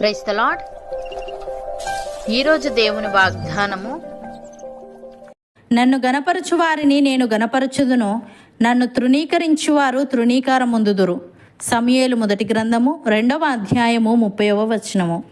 Price the lord ఈరోజు దేవుని వాగ్దానము నన్ను గనపరచు వారిని నేను గనపరచుదును నన్ను తృణీకరించువారు తృణీకారముందుదురు. సమయేలు మొదటి గ్రంథము రెండవ అధ్యాయము ముప్పైవ వచనము.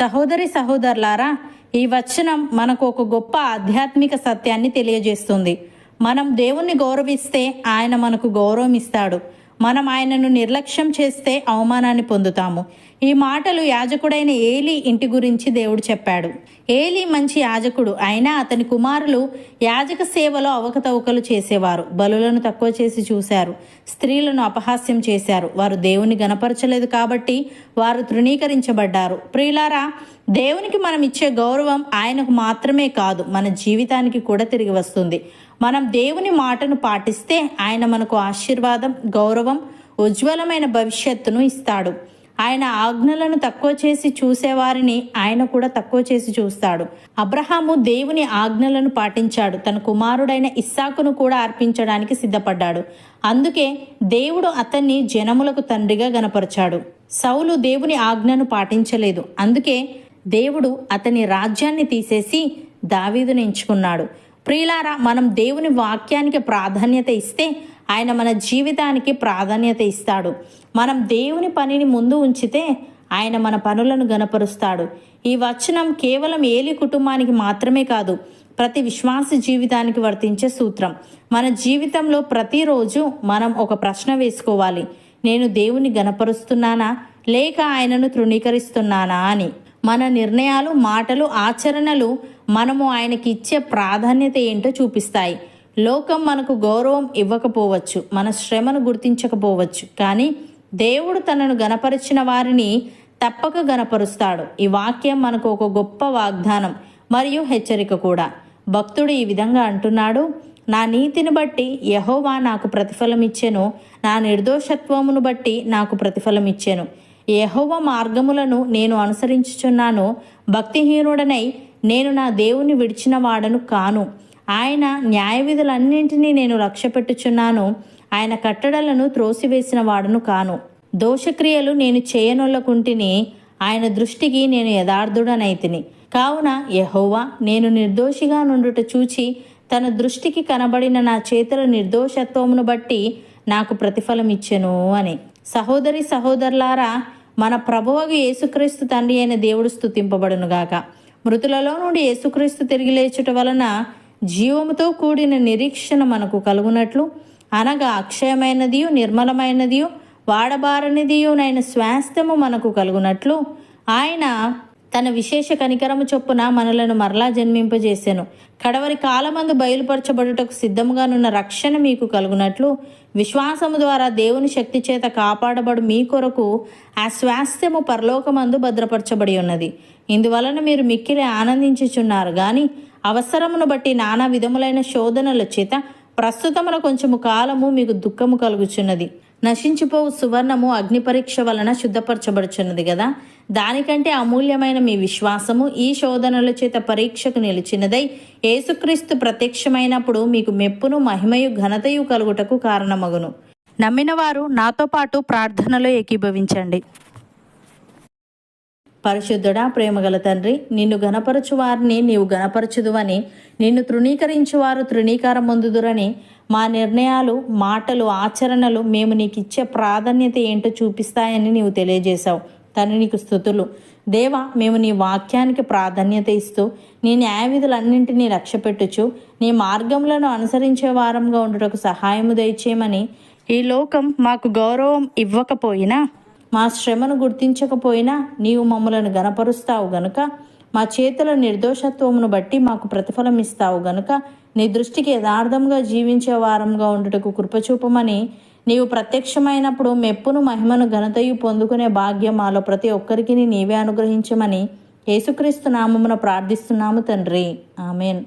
సహోదరి సహోదరులారా ఈ వచనం మనకు ఒక గొప్ప ఆధ్యాత్మిక సత్యాన్ని తెలియజేస్తుంది. మనం దేవుణ్ణి గౌరవిస్తే ఆయన మనకు గౌరవం ఇస్తాడు మనం ఆయనను నిర్లక్ష్యం చేస్తే అవమానాన్ని పొందుతాము. ఈ మాటలు యాజకుడైన ఏలి ఇంటి గురించి దేవుడు చెప్పాడు. ఏలి మంచి యాజకుడు అయినా అతని కుమారులు యాజక సేవలో అవకతవకలు చేసేవారు. బలులను తక్కువ చేసి చూశారు. స్త్రీలను అపహాస్యం చేశారు. వారు దేవుని గనపరచలేదు కాబట్టి వారు తృణీకరించబడ్డారు. ప్రియులారా దేవునికి మనం ఇచ్చే గౌరవం ఆయనకు మాత్రమే కాదు మన జీవితానికి కూడా తిరిగి వస్తుంది. మనం దేవుని మాటను పాటిస్తే ఆయన మనకు ఆశీర్వాదం గౌరవం ఉజ్వలమైన భవిష్యత్తును ఇస్తాడు. ఆయన ఆజ్ఞలను తక్కువ చేసి చూసేవారిని ఆయన కూడా తక్కువ చేసి చూస్తాడు. అబ్రహాము దేవుని ఆజ్ఞలను పాటించాడు. తన కుమారుడైన ఇస్సాకును కూడా అర్పించడానికి సిద్ధపడ్డాడు. అందుకే దేవుడు అతన్ని జనములకు తండ్రిగా గనపరిచాడు సౌలు దేవుని ఆజ్ఞను పాటించలేదు. అందుకే దేవుడు అతని రాజ్యాన్ని తీసేసి దావీదును ఎంచుకున్నాడు. ప్రియులారా మనం దేవుని వాక్యానికి ప్రాధాన్యత ఇస్తే ఆయన మన జీవితానికి ప్రాధాన్యత ఇస్తాడు. మనం దేవుని పనిని ముందు ఉంచితే ఆయన మన పనులను గనపరుస్తాడు ఈ వచనం కేవలం ఏలి కుటుంబానికి మాత్రమే కాదు ప్రతి విశ్వాస జీవితానికి వర్తించే సూత్రం. మన జీవితంలో ప్రతిరోజు మనం ఒక ప్రశ్న వేసుకోవాలి. నేను దేవుని గనపరుస్తున్నానా లేక ఆయనను తృణీకరిస్తున్నానా అని. మన నిర్ణయాలు మాటలు ఆచరణలు మనము ఆయనకి ఇచ్చే ప్రాధాన్యత ఏంటో చూపిస్తాయి. లోకం మనకు గౌరవం ఇవ్వకపోవచ్చు మన శ్రమను గుర్తించకపోవచ్చు. కానీ దేవుడు తనను గనపరిచిన వారిని తప్పక గనపరుస్తాడు ఈ వాక్యం మనకు ఒక గొప్ప వాగ్దానం మరియు హెచ్చరిక కూడా. భక్తుడు ఈ విధంగా అంటున్నాడు నా నీతిని బట్టి యహోవా నాకు ప్రతిఫలం ఇచ్చెను నా నిర్దోషత్వమును బట్టి నాకు ప్రతిఫలం ఇచ్చెను యహోవ మార్గములను నేను అనుసరించుచున్నాను. భక్తిహీనుడనై నేను నా దేవుని విడిచిన వాడను కాను. ఆయన న్యాయ విధులన్నింటినీ నేను లక్ష్యపెట్టుచున్నాను ఆయన కట్టడలను త్రోసివేసిన వాడను కాను. దోషక్రియలు నేను చేయనొల్లకుంటిని ఆయన దృష్టికి నేను యథార్థుడనైతిని. కావున యహోవా నేను నిర్దోషిగా నుండుట చూచి తన దృష్టికి కనబడిన నా చేతుల నిర్దోషత్వమును బట్టి నాకు ప్రతిఫలం ఇచ్చెను అని. సహోదరి సహోదరులారా మన ప్రభువగు యేసుక్రీస్తు తండ్రి అయిన దేవుడు స్థుతింపబడునుగాక మృతులలో నుండి యేసుక్రీస్తు తిరిగి లేచుట వలన జీవముతో కూడిన నిరీక్షణ మనకు కలుగునట్లు అనగా అక్షయమైనదియు నిర్మలమైనదియు వాడబారనిదియునైన స్వాస్థ్యము మనకు కలుగునట్లు ఆయన తన విశేష కనికరము చొప్పున మనలను మరలా జన్మింపజేసెను. కడవరి కాలమందు బయలుపరచబడుటకు సిద్ధముగానున్న రక్షణ మీకు కలుగునట్లు విశ్వాసము ద్వారా దేవుని శక్తి చేత కాపాడబడు మీ కొరకు ఆ స్వాస్థ్యము పరలోకమందు భద్రపరచబడి ఉన్నది ఇందువలన మీరు మిక్కిలి ఆనందించుచున్నారు. కానీ అవసరమును బట్టి నానా విధములైన శోధనల చేత ప్రస్తుతమున కొంచెము కాలము మీకు దుఃఖము కలుగుచున్నది. నశించిపోవు సువర్ణము అగ్ని పరీక్ష వలన శుద్ధపరచబడుచున్నది కదా దానికంటే అమూల్యమైన మీ విశ్వాసము ఈ శోధనల చేత పరీక్షకు నిలిచినదై యేసుక్రీస్తు ప్రత్యక్షమైనప్పుడు మీకు మెప్పును మహిమయు ఘనతయు కలుగుటకు కారణమగును. నమ్మిన వారు నాతో పాటు ప్రార్థనలో ఏకీభవించండి. పరిశుద్ధుడా ప్రేమగల తండ్రి నిన్ను గనపరచు వారిని నీవు గనపరచుదువని నిన్ను తృణీకరించువారు తృణీకారం పొందుదురని మా నిర్ణయాలు మాటలు ఆచరణలు మేము నీకు ఇచ్చే ప్రాధాన్యత ఏంటో చూపిస్తాయని నీవు తెలియజేశావు. తను నీకు స్థుతులు. దేవా మేము నీ వాక్యానికి ప్రాధాన్యత ఇస్తూ నీ న్యాయవిధులన్నింటినీ లక్ష్యపెట్టుచు నీ మార్గములను అనుసరించే వారంగా ఉండుటకు సహాయము దయచేయమని ఈ లోకం మాకు గౌరవం ఇవ్వకపోయినా మా శ్రమను గుర్తించకపోయినా నీవు మమ్మలను గనపరుస్తావు గనుక మా చేతుల నిర్దోషత్వమును బట్టి మాకు ప్రతిఫలం ఇస్తావు గనుక నీ దృష్టికి యథార్థంగా జీవించే వారంగా ఉండుటకు కృపచూపమని నీవు ప్రత్యక్షమైనప్పుడు మెప్పును మహిమను ఘనతయు పొందుకునే భాగ్యం మాలో ప్రతి ఒక్కరికి నీవే అనుగ్రహించమని యేసుక్రీస్తు నామమున ప్రార్థిస్తున్నాము తండ్రి. ఆమెన్.